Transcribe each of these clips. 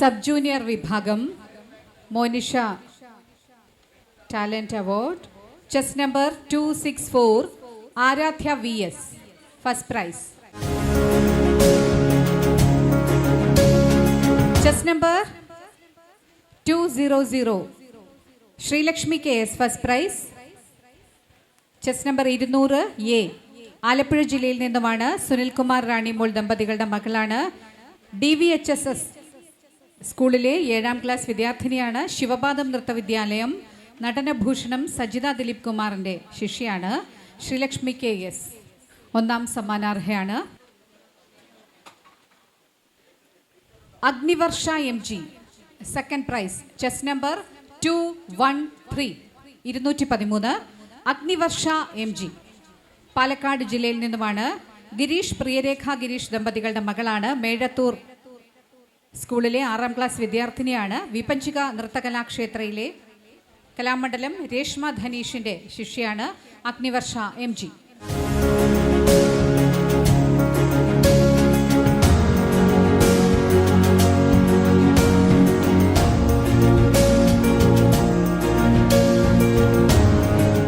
Sub junior വിഭാഗം Monisha talent award. Chest number two six four Aradhya V S. First prize. Chest number two zero zero Sreelakshmi K S. First prize. Chest number ഇരുന്നൂറ് A. Alappuzha ജില്ലയിൽ നിന്നുമാണ് സുനിൽകുമാർ റാണിമോൾ ദമ്പതികളുടെ മകളാണ് D V H S S സ്കൂളിലെ ഏഴാം class വിദ്യാർത്ഥിനിയാണ് ശിവപാദം നൃത്തവിദ്യാലയം നടനഭൂഷണം സജിത ദിലീപ് കുമാറിന്റെ ശിഷ്യയാണ് Sreelakshmi K S. ഒന്നാം സമ്മാനാർഹയാണ്. Agnivarsha M G second prize chest number two one three ഇരുന്നൂറ്റി പതിമൂന്ന് അഗ്നിവർഷ എം ജി. പാലക്കാട് ജില്ലയിൽ നിന്നുമാണ് ഗിരീഷ് പ്രിയരേഖ ഗിരീഷ് ദമ്പതികളുടെ മകളാണ് മേഴത്തൂർ സ്കൂളിലെ ആറാം ക്ലാസ് വിദ്യാർത്ഥിനിയാണ് വിപഞ്ചിക നൃത്തകലാക്ഷേത്രയിലെ കലാമണ്ഡലം രേഷ്മ ധനീഷിന്റെ ശിഷ്യയാണ് Agnivarsha M G.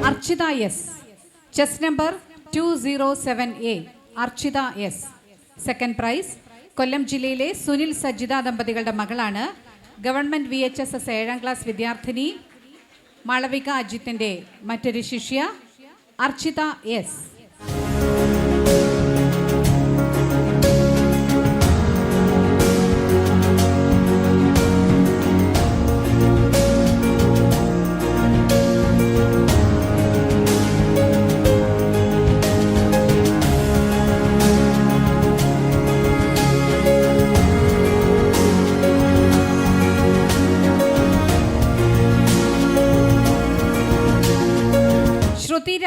Architha S chest number two zero seven A Architha S second prize Kollam ജില്ലയിലെ സുനിൽ സജിത ദമ്പതികളുടെ മകളാണ് government V H S S ഏഴാം ക്ലാസ് വിദ്യാർത്ഥിനി മാളവിക അജിത്തിന്റെ മറ്റൊരു ശിഷ്യ Architha S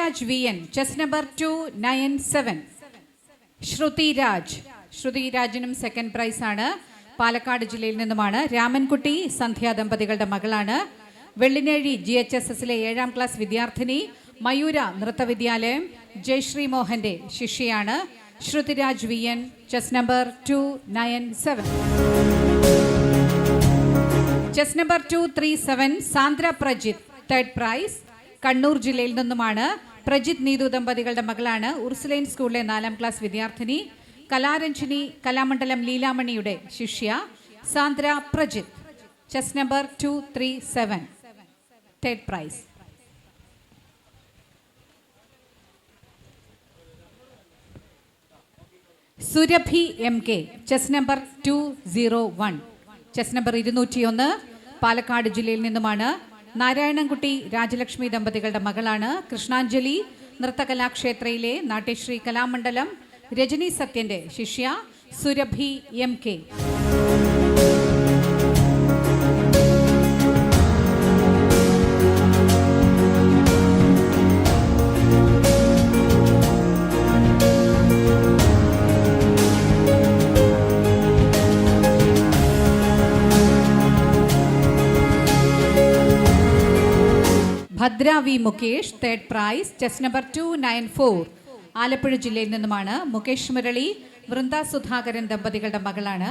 Shruthi Raj V N chest number two nine seven Shruthi Raj Shruthi രാജിനും second prize ആണ്. പാലക്കാട് ജില്ലയിൽ നിന്നുമാണ്. രാമൻകുട്ടി സന്ധ്യ ദമ്പതികളുടെ മകളാണ്. വെള്ളിനേഴി ജി എച്ച് എസ് എസിലെ ഏഴാം ക്ലാസ് വിദ്യാർത്ഥിനി മയൂര നൃത്തവിദ്യാലയം ജയശ്രീ മോഹന്റെ ശിഷ്യയാണ്. Shrutiraj V N chest number two nine seven chest number two three seven Sandra Prajith third prize Kannur ജില്ലയിൽ നിന്നുമാണ്. പ്രജിത്ത് നീതു ദമ്പതികളുടെ മകളാണ് ഉർസുലൈൻ സ്കൂളിലെ നാലാം ക്ലാസ് വിദ്യാർത്ഥിനി. കലാരഞ്ജിനി കലാമണ്ഡലം ലീലാമണിയുടെ ശിഷ്യ. Sandra Prajith. Chest number two three seven third prize Surabhi M K. Chest number two zero one chest number ഇരുന്നൂറ്റിയൊന്ന്. Palakkad ജില്ലയിൽ നിന്നുമാണ് നാരായണൻകുട്ടി രാജലക്ഷ്മി ദമ്പതികളുടെ മകളാണ് കൃഷ്ണാഞ്ജലി. നൃത്തകലാക്ഷേത്രയിലെ നാട്യശ്രീ കലാമണ്ഡലം രജനി സത്യന്റെ ശിഷ്യ Surabhi M K. Bhadra V Mukesh third prize chest number two nine four Alappuzha ജില്ലയിൽ നിന്നുമാണ് മുകേഷ് മുരളി വൃന്ദ സുധാകരൻ ദമ്പതികളുടെ മകളാണ്.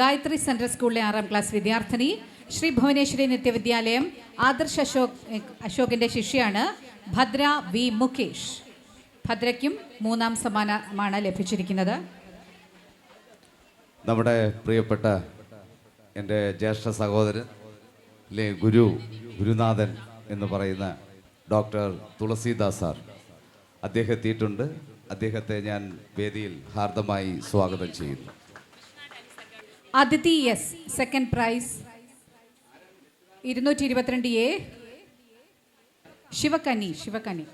ഗായത്രി സെൻട്രൽ സ്കൂളിലെ ആറാം ക്ലാസ് വിദ്യാർത്ഥിനി. ശ്രീ ഭുവനേശ്വരി നിത്യവിദ്യാലയം ആദർശ് അശോക് അശോകിന്റെ ശിഷ്യയാണ് ഭദ്ര വി മുകേഷ്. ഭദ്രയ്ക്കും മൂന്നാം സമ്മാനമാണ് ലഭിച്ചിരിക്കുന്നത്. നമ്മുടെ പ്രിയപ്പെട്ട എന്റെ ജ്യേഷ്ഠ സഹോദരൻ അല്ലെ ഗുരു ഗുരുനാഥൻ എന്ന് പറയുന്ന ഡോക്ടർ തുളസീദാസ് സാർ. അദ്ദേഹം എത്തിയിട്ടുണ്ട് അദ്ദേഹത്തെ ഞാൻ വേദിയിൽ ഹാർദമായി സ്വാഗതം ചെയ്യുന്നു. അതിഥി എസ് സെക്കൻഡ് പ്രൈസ് ഇരുന്നൂറ്റി ഇരുപത്തിരണ്ട് A. Sivakani Sivakani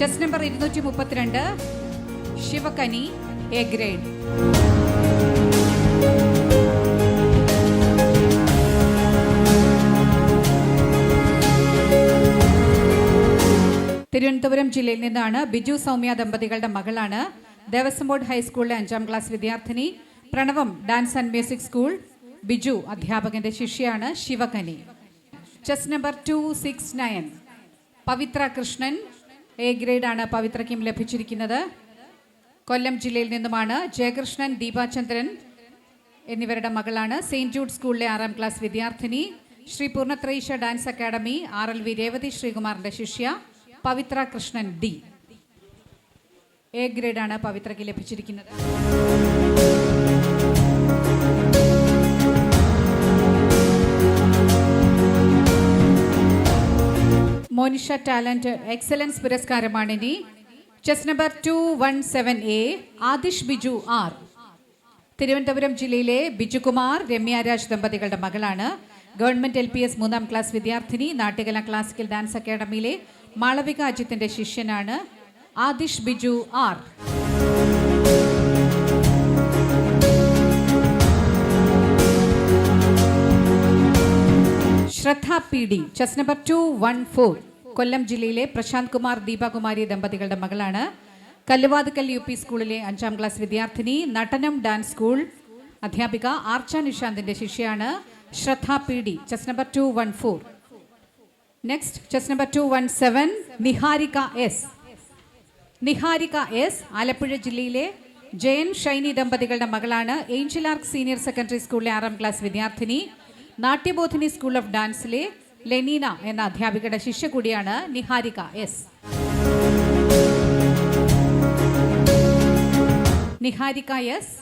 chest number ഇരുന്നൂറ്റി മുപ്പത്തിരണ്ട് ശിവകനി എ ഗ്രേഡ് തിരുവനന്തപുരം ജില്ലയിൽ നിന്നാണ് ബിജു സൗമ്യ ദമ്പതികളുടെ മകളാണ് ദേവസ്വം ബോർഡ് ഹൈസ്കൂളിലെ അഞ്ചാം ക്ലാസ് വിദ്യാർത്ഥിനി Pranavam dance and music school Biju അധ്യാപകന്റെ ശിഷ്യാണ് Sivakani. Chest number two six nine. Pavithra Krishnan A ഗ്രേഡാണ് പവിത്രയ്ക്കും ലഭിച്ചിരിക്കുന്നത്. കൊല്ലം ജില്ലയിൽ നിന്നുമാണ് ജയകൃഷ്ണൻ ദീപാചന്ദ്രൻ എന്നിവരുടെ മകളാണ് സെയിന്റ് ജൂഡ് സ്കൂളിലെ ആറാം ക്ലാസ് വിദ്യാർത്ഥിനി Sree Poornathrayeesha dance academy R L V Revathi ശ്രീകുമാറിന്റെ ശിഷ്യ പവിത്ര കൃഷ്ണൻ ഡി. എ ഗ്രേഡാണ് പവിത്രയ്ക്ക് ലഭിച്ചിരിക്കുന്നത്. മോനിഷ ടാലന്റ് എക്സലൻസ് പുരസ്കാരമാണ് ഇനി. Chest number two one seven A Adish Biju R. Thiruvananthapuram ജില്ലയിലെ ബിജുകുമാർ രമ്യാരാജ് ദമ്പതികളുടെ മകളാണ്. ഗവൺമെന്റ് എൽ പി എസ് മൂന്നാം ക്ലാസ് വിദ്യാർത്ഥിനി നാട്യകല ക്ലാസിക്കൽ ഡാൻസ് അക്കാദമിയിലെ മാളവിക അജിത്തിന്റെ ശിഷ്യനാണ് Adish Biju R. Shraddha P D chest number two one four Kollam ജില്ലയിലെ പ്രശാന്ത് കുമാർ ദീപകുമാരി ദമ്പതികളുടെ മകളാണ്. കല്ലുവാതുക്കൽ യു പി സ്കൂളിലെ അഞ്ചാം ക്ലാസ് വിദ്യാർത്ഥിനി നടനം ഡാൻസ് സ്കൂൾ അധ്യാപിക ആർച്ച നിഷാന്തിന്റെ ശിഷ്യയാണ്. Two one four next chest number two one seven Niharika S Niharika S Alappuzha ജില്ലയിലെ ജയൻ ഷൈനി ദമ്പതികളുടെ മകളാണ് ഏഞ്ചൽ ആർക്ക് സീനിയർ സെക്കൻഡറി സ്കൂളിലെ ആറാം ക്ലാസ് വിദ്യാർത്ഥിനി. നാട്യബോധിനി സ്കൂൾ ഓഫ് ഡാൻസിലെ ലെനീന എന്ന അധ്യാപികയുടെ ശിഷ്യ കൂടിയാണ് നിഹാരിക എസ് നിഹാരിക എസ്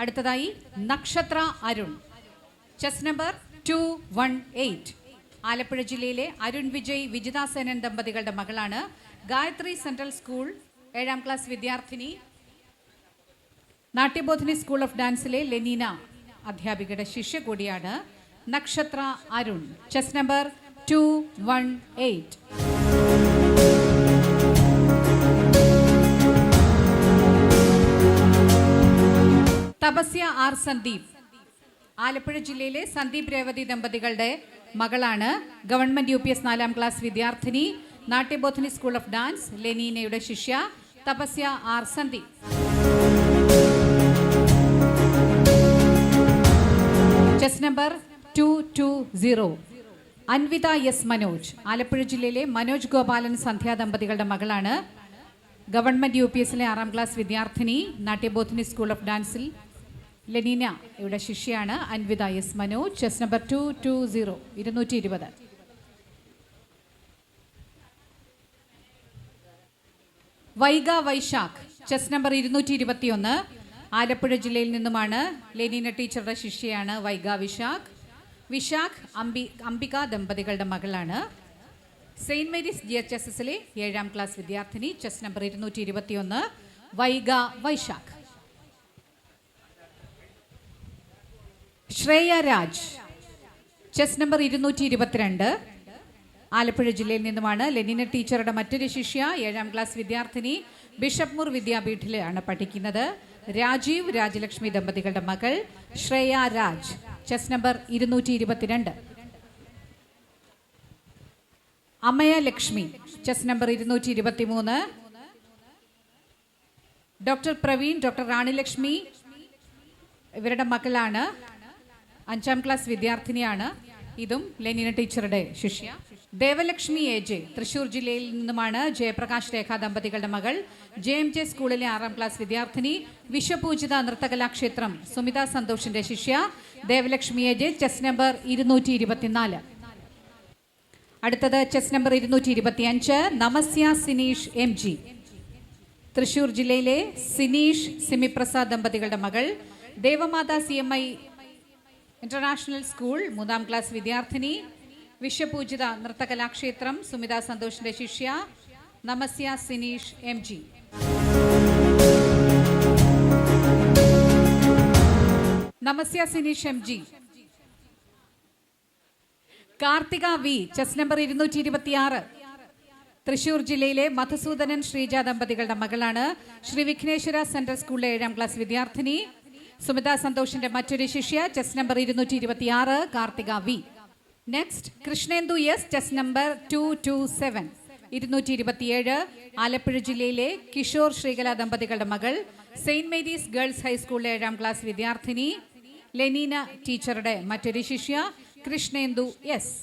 അടുത്തതായി Nakshatra Arun. Chest number two one eight Alappuzha ജില്ലയിലെ അരുൺ വിജയ് വിജിത സേനൻ ദമ്പതികളുടെ മകളാണ് ഗായത്രി സെൻട്രൽ സ്കൂൾ ഏഴാം ക്ലാസ് വിദ്യാർത്ഥിനി നാട്യബോധിനി സ്കൂൾ ഓഫ് ഡാൻസിലെ ലെനീന അധ്യാപികയുടെ ശിഷ്യ കൂടിയാണ് Nakshatra Arun. Chest number two one eight Tapasya R Sandeep Alappuzha ജില്ലയിലെ സന്ദീപ് രേവതി ദമ്പതികളുടെ മകളാണ് ഗവൺമെന്റ് യു പി എസ് നാലാം ക്ലാസ് വിദ്യാർത്ഥിനി നാട്യബോധിനി സ്കൂൾ ഓഫ് ഡാൻസ് ലെനീനയുടെ ശിഷ്യ Tapasya R Sandeep. Chest number two two zero Anvitha S Manoj Alappuzha ജില്ലയിലെ മനോജ് ഗോപാലൻ സന്ധ്യ ദമ്പതികളുടെ മകളാണ് ഗവൺമെന്റ് യു പി എസിലെ ആറാം ക്ലാസ് വിദ്യാർത്ഥിനി നാട്യബോധിനി സ്കൂൾ ഓഫ് ഡാൻസിൽ ലെനീന ഇവിടെ ശിഷ്യയാണ്. Anvitha S Manoj chest number two two zero ഇരുന്നൂറ്റി ഇരുപത് വൈഗ വൈശാഖ് ചെസ് നമ്പർ ഇരുന്നൂറ്റി ഇരുപത്തിയൊന്ന് ആലപ്പുഴ ജില്ലയിൽ നിന്നുമാണ് ലെനീന ടീച്ചറുടെ ശിഷ്യയാണ് വൈഗ വിശാഖ്. വിശാഖ് അംബി അംബിക ദമ്പതികളുടെ മകളാണ്. Saint Mary's G H S എസിലെ ഏഴാം ക്ലാസ് വിദ്യാർത്ഥിനി ചെസ് നമ്പർ ഇരുന്നൂറ്റി ഇരുപത്തിയൊന്ന് വൈഗ വൈശാഖ്. ശ്രേയ രാജ്. ചെസ് നമ്പർ ഇരുന്നൂറ്റി ഇരുപത്തിരണ്ട് ആലപ്പുഴ ജില്ലയിൽ നിന്നുമാണ് ലെനിന ടീച്ചറുടെ മറ്റൊരു ശിഷ്യ ഏഴാം ക്ലാസ് വിദ്യാർത്ഥിനി ബിഷപ്പ് മുർ വിദ്യാപീഠിലാണ് പഠിക്കുന്നത്. രാജീവ് രാജലക്ഷ്മി ദമ്പതികളുടെ മകൾ ശ്രേയ രാജ്. ചെസ് നമ്പർ ഇരുന്നൂറ്റി ഇരുപത്തിരണ്ട് അമയ ലക്ഷ്മി. ചെസ് നമ്പർ ഇരുന്നൂറ്റി ഇരുപത്തി മൂന്ന് ഡോക്ടർ പ്രവീൺ ഡോക്ടർ റാണിലക്ഷ്മി ഇവരുടെ മകളാണ്. അഞ്ചാം ക്ലാസ് വിദ്യാർത്ഥിനിയാണ്. ഇതും ലെനിന ടീച്ചറുടെ ശിഷ്യ. ദേവലക്ഷ്മി എ ജെ തൃശൂർ ജില്ലയിൽ നിന്നുമാണ് ജയപ്രകാശ് രേഖ ദമ്പതികളുടെ മകൾ. ജെ എം ജെ സ്കൂളിലെ ആറാം ക്ലാസ് വിദ്യാർത്ഥിനി. വിശ്വപൂജിത നൃത്തകലാക്ഷേത്രം സുമിത സന്തോഷിന്റെ ശിഷ്യ. Devalakshmi A J chest number ഇരുന്നൂറ്റി ഇരുപത്തിനാല് അടുത്തത് ചെസ് നമ്പർ ഇരുന്നൂറ്റി ഇരുപത്തി അഞ്ച് നമസ്യ സിനീഷ് എം ജി. തൃശൂർ ജില്ലയിലെ സിനീഷ് സിമിപ്രസാദ് ദമ്പതികളുടെ മകൾ. Devamatha C M I international school മൂന്നാം ക്ലാസ് വിദ്യാർത്ഥിനി വിശ്വപൂജിത നൃത്തകലാക്ഷേത്രം സുമിത സന്തോഷിന്റെ ശിഷ്യ Namasya Sineesh M G Namasya Sineesh M G Karthika V chest number ഇരുന്നൂറ്റി ഇരുപത്തിയാറ് തൃശൂർ ജില്ലയിലെ മധുസൂദനൻ ശ്രീജ ദമ്പതികളുടെ മകളാണ് ശ്രീ വിഘ്നേശ്വര സെൻട്രൽ സ്കൂളിലെ ഏഴാം ക്ലാസ് വിദ്യാർത്ഥിനി. സുമിത സന്തോഷിന്റെ മറ്റൊരു ശിഷ്യ ചെസ് നമ്പർ ഇരുന്നൂറ്റി ഇരുപത്തിയാറ് Karthika V. Next Krishnendu S chest number two two seven ഇരുന്നൂറ്റി ഇരുപത്തിയേഴ് ആലപ്പുഴ ജില്ലയിലെ കിഷോർ ശ്രീകല ദമ്പതികളുടെ മകൾ സെയിന്റ് മേരീസ് ഗേൾസ് ഹൈസ്കൂളിലെ ഏഴാം ക്ലാസ് വിദ്യാർത്ഥിനി ലെനീന ടീച്ചറുടെ മറ്റൊരു ശിഷ്യ കൃഷ്ണേന്ദു എസ്